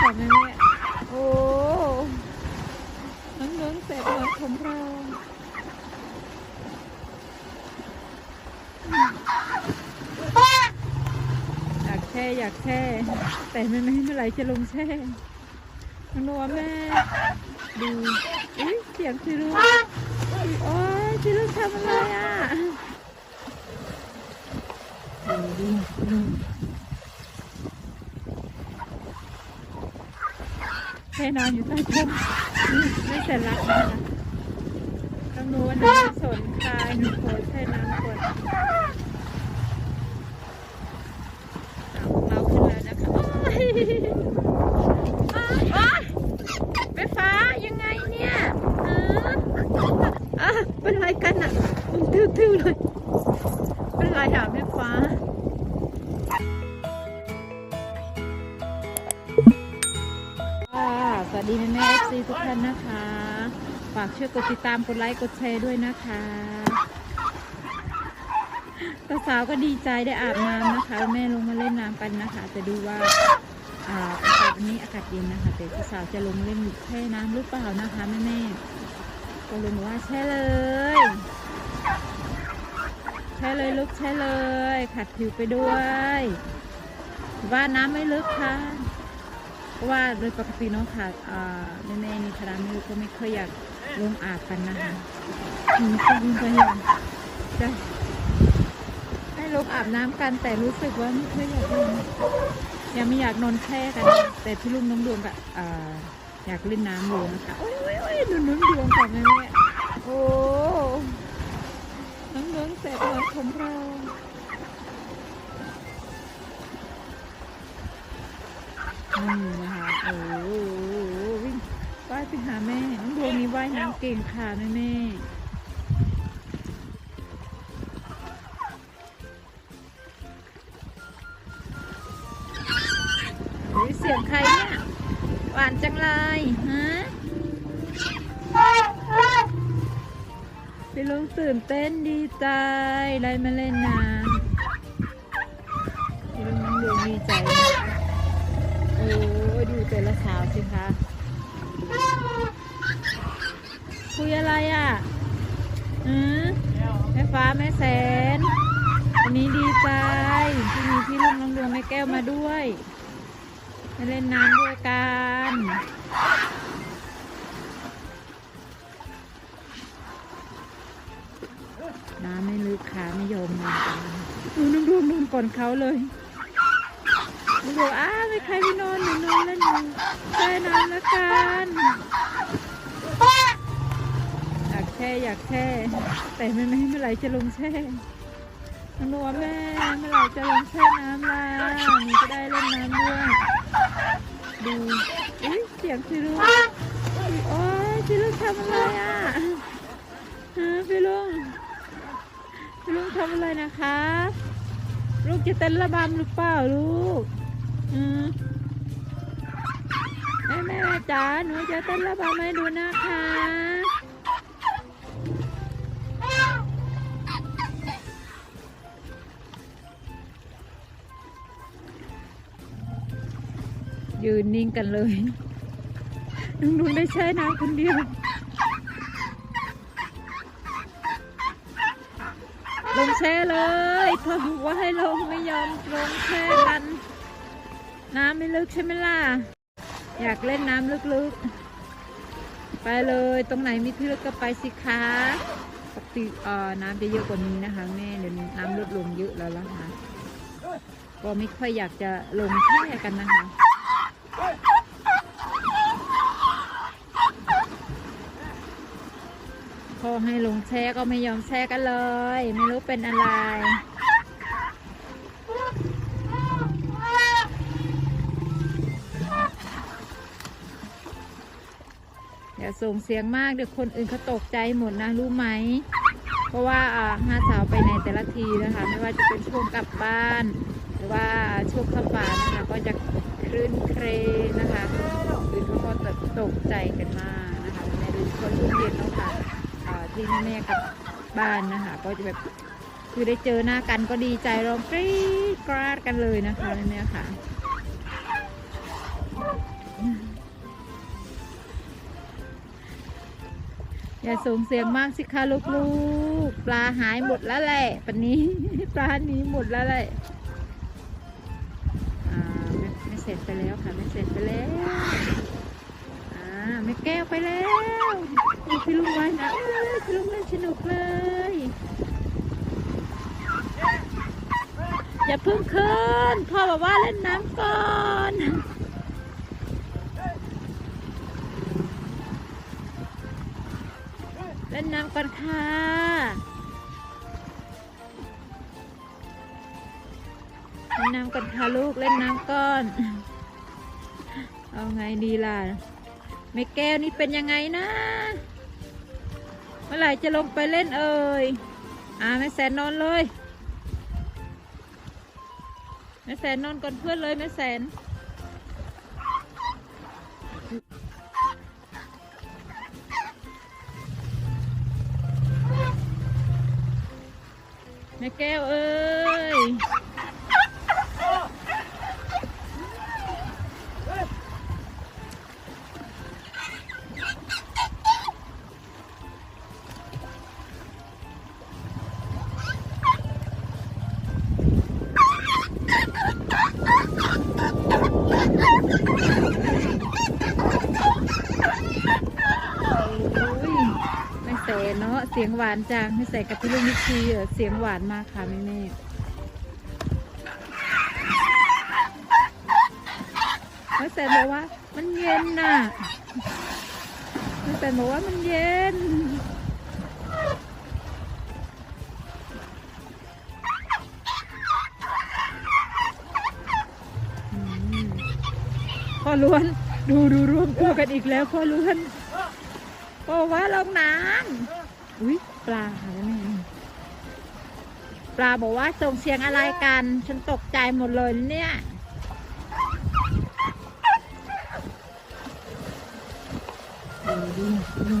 ค่ะแม่แม่โอ้น้องน้องๆแสบร้อนของเราอยากแช่อยากแช่แต่แม่ไม่เมื่อไหร่จะลงแช่น้องนัวแม่ดูอุ้ยเสียงสิลุโอ้ยสิลูกทำอะไรอะดูดูดู ค่นอนอยู่ใต้ต้นไม่เสร็จละนะคะต้องรู้ว่าน้ำสนคายหนูโผล่ใช้น้ำกดากช่วยกดติดตามกดไลค์กดแชร์ด้วยนะคะตาสาวก็ดีใจได้อาบน้ำนะคะ แม่ลงมาเล่นน้ำกันนะคะ จะดูว่าอาอากาศวันนี้อากาศเย็นนะคะแต่ตาสาวจะลงเล่นแช่น้ำหรือเปล่านะคะแม่แม่ๆก็เลยบอกว่าแช่เลยแช่เลยลูกแช่เลย ขัดผิวไปด้วย ว่าน้ำไม่ลึกค่ะเพราะว่าโดยปกติเน้องค่ะอ่าแม่แม่ๆนี่คณะไม่รู้ก็ไม่ค่อยอยาก ลงอาบกันนะคะอืมก็ยิ่งพยายามจะให้ลงอาบน้ำกันแต่รู้สึกว่าไม่ค่อยอยากลงยังไม่อยากนอนแช่กัน แต่พี่ลุงน้องดวงก็อ่าอยากเล่นน้ำอยู่นะคะโอ้ยโอ้ยโอ้ยหนุนนุนดวงค่ะแม่แม่โอ้น้องดวงแสบร้อนของเรานี่นะคะโอ้โห ว่ายไปหาแม่ น้องดวงนี้ว่ายน้ำเก่งค่ะแม่แม่เสียงใครเนี่ย หวานจังเลยฮะพี่ลุงตื่นเต้นดีใจได้มาเล่นน้ำพี่ลุงน้องดวงดีใจ โอ้ดูแต่ละสาวสิคะ คุยอะไรอะอืมแม่ฟ้าแม่แสน วันนี้ดีใจที่มีพี่ลุงน้องดวงแม่แก้วมาด้วยมาเล่นน้ำด้วยกันน้ำไม่ลึกขาไม่ยอมลงกันดูน้องดวงนอนก่อนเขาเลยหนูอกอ้าไม่ใครไปนอนหนูนอนแล้วหนูแช่น้ำแล้วกัน ช่อยากแช่ แต่ไม่ไม่เมื่อไหร่จะลงแช่หนูบอกว่าแม่เมื่อไหร่จะลงแช่น้ำล่ะหนูจะได้เล่นน้ำด้วยดูอุ้ยเสียงพี่ลุงโอ้ยพี่ลุงทำอะไรอะฮะพี่ลุงพี่ลุงทำอะไรนะคะ ลูกจะเต้นระบำหรือเปล่าลูกอืมแม่แม่จ๋าหนูจะเต้นระบำให้ดูนะคะ ยืนนิ่งกันเลยลุงลุงได้ใช้น้ำคนเดียวลงแช่เลยเธอบอกว่าให้ลงไม่ยอมลงแช่กัน น้ำไม่ลึกใช่ไหมล่ะ อยากเล่นน้ำลึกๆ ไปเลยตรงไหนมีที่ลึกก็ไปสิคะปกติน้ำจะเยอะกว่านี้นะคะแม่เดี๋ยวนี้น้ำลดลงเยอะแล้วล่ะค่ะก็ไม่ค่อยอยากจะลงแช่กันนะคะ พอให้ลงแช่ก็ไม่ยอมแช่กันเลย ไม่รู้เป็นอะไรอย่าส่งเสียงมากเดี๋ยวคนอื่นเขาตกใจหมดนะ รู้ไหม เพราะว่าอาห้าสาวไปในแต่ละทีนะคะ ไม่ว่าจะเป็นช่วงกลับบ้าน หรือว่าช่วงเข้าป่านะคะก็จะ คลื่นเครงนะคะคนอื่นเขาก็ตกตกใจกันมากนะคะแม่ดูคนรุ่นเย็นเนาะค่ะที่แม่กับบ้านนะคะ ก็จะแบบคือได้เจอหน้ากันก็ดีใจร้องกรี๊ดกราดกันเลยนะคะแม่ค่ะอย่าส่งเสียงมากสิคะลูกๆ ปลาหายหมดแล้วแหละปันนี้ ปลานี้หมดแล้วแหละ ร็จไปแล้วค่ะไม่เสร็จไปแล้วอ่าไม่แก้วไปแล้วดูพี่ลุงไว้นะเอ้ยพี่ลุงเล่นสนุกเลย อย่าเพิ่งขึ้นพ่อบอกว่าเล่นน้ำก่อนเล่นน้ำกันค่ะเล่นน้ำกันค่ะลูกเล่นน้ำก่อน เอาไงดีล่ะไม่แก้วนี่เป็นยังไงนะ เมื่อไหร่จะลงไปเล่นเอ่ยอ่าแม่แสนนอนเลยแม่แสนนอนก่อนเพื่อนเลยแม่แสนแม่แก้วเอ้ย ไม่เนาะเสียงหวานจังไม่ใส่กับพี่ลุงนิชีเออเสียงหวานมากค่ะแม่แม่ไม่ใส่บอกว่ามันเย็นน่ะไม่ใส่บอกว่ามันเย็นพ่อล้วนดูดูร่วมตัวกันอีกแล้วพ่อล้วน โอ้ว่าลงน้ำอุ้ยปลาค่ะแม่ปลาบอกว่าส่งเสียงอะไรกัน ฉันตกใจหมดเลยเนี่ยดูดู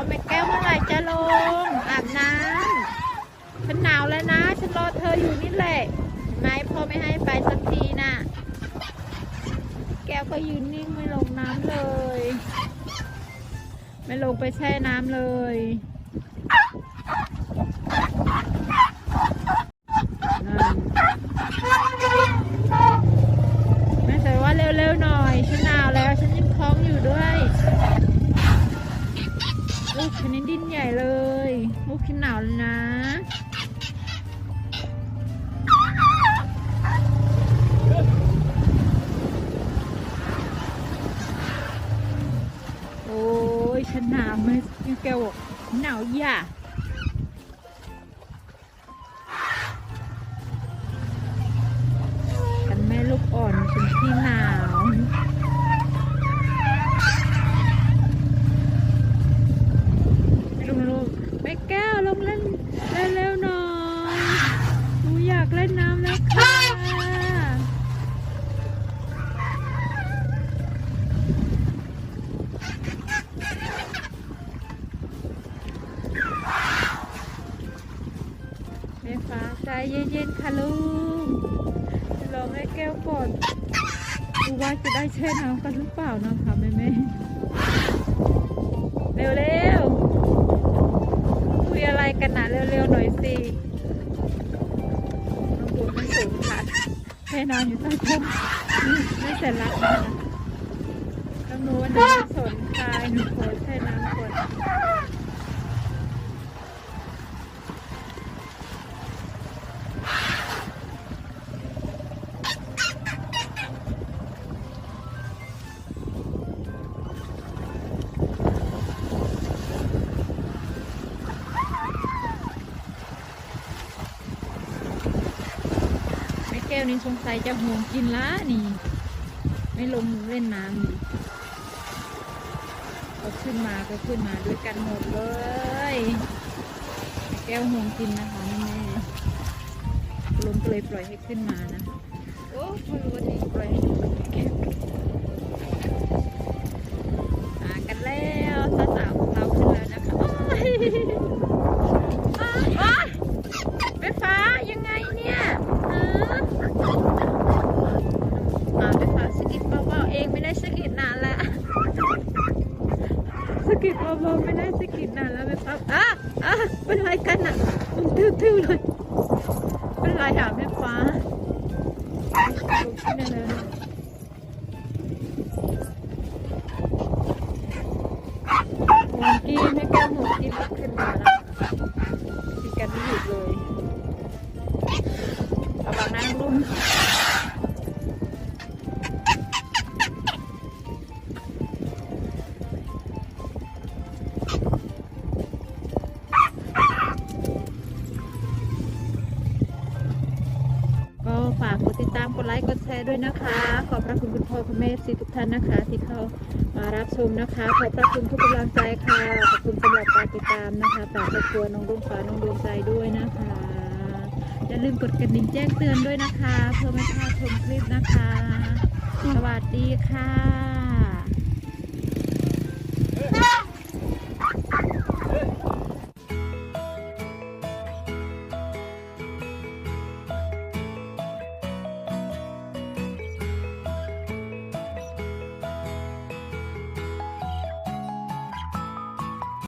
แซนบอแม่แก้วเมื่อไหร่จะลงอาบน้ำฉันหนาวแล้วนะ ฉันรอเธออยู่นี่แหละนายพ่อไม่ให้ไปสักทีน่ะ แก้วก็ยืนนิ่งไม่ลงน้ำเลย ไม่ลงไปแช่น้ำเลยแม่แต่ว่าเร็วๆหน่อย ฉันหนาวแล้ว ฉันยังท้องอยู่ด้วย ลูกฉันนี้ดิ้นใหญ่เลยลูกฉันหนาวแล้วนะโอ้ยฉันหนาวไหมแกวบอกหนาวอย่า กันหรือเปล่านะคะแม่แม่ๆเร็วๆคุยอะไรกันนะเร็วๆหน่อยสิน้องปูมันสูงค่ะแค่นอนอยู่ใต้ต้นไม่เสร็จละนะคะต้องรู้ว่าน้ำสนใจหนูขอแช่น้ วนี่สงสัยจะห่วงกินละนี่ ไม่ลงเล่นน้ำนี่ก็ขึ้นมาก็ขึ้นมาด้วยกันหมดเลย แก้วห่วงกินนะคะแม่แม่ก็เลยปล่อยให้ขึ้นมานะโอ้ไม่รู้ว่าที่ปล่อยให้ดูแค่มากันแล้วสาวๆของเราขึ้นแล้วนะคะ ขึ้นมาแล้ว ดตามกดไลค์กดแชร์ด้วยนะคะ ขอบพระคุณคุณพ่อคุณแม่สีทุกท่านนะคะ ที่เข้ามารับชมนะคะ ขอบพระคุณทุกกำลังใจค่ะ ขอบคุณสำหรับการติดตามนะคะฝากครอบครัวน้องดวงฟ้าน้องดวงใจด้วยนะคะ อย่าลืมกดกระดิ่งแจ้งเตือนด้วยนะคะ เพื่อไม่พลาดชมคลิปนะคะ สวัสดีค่ะ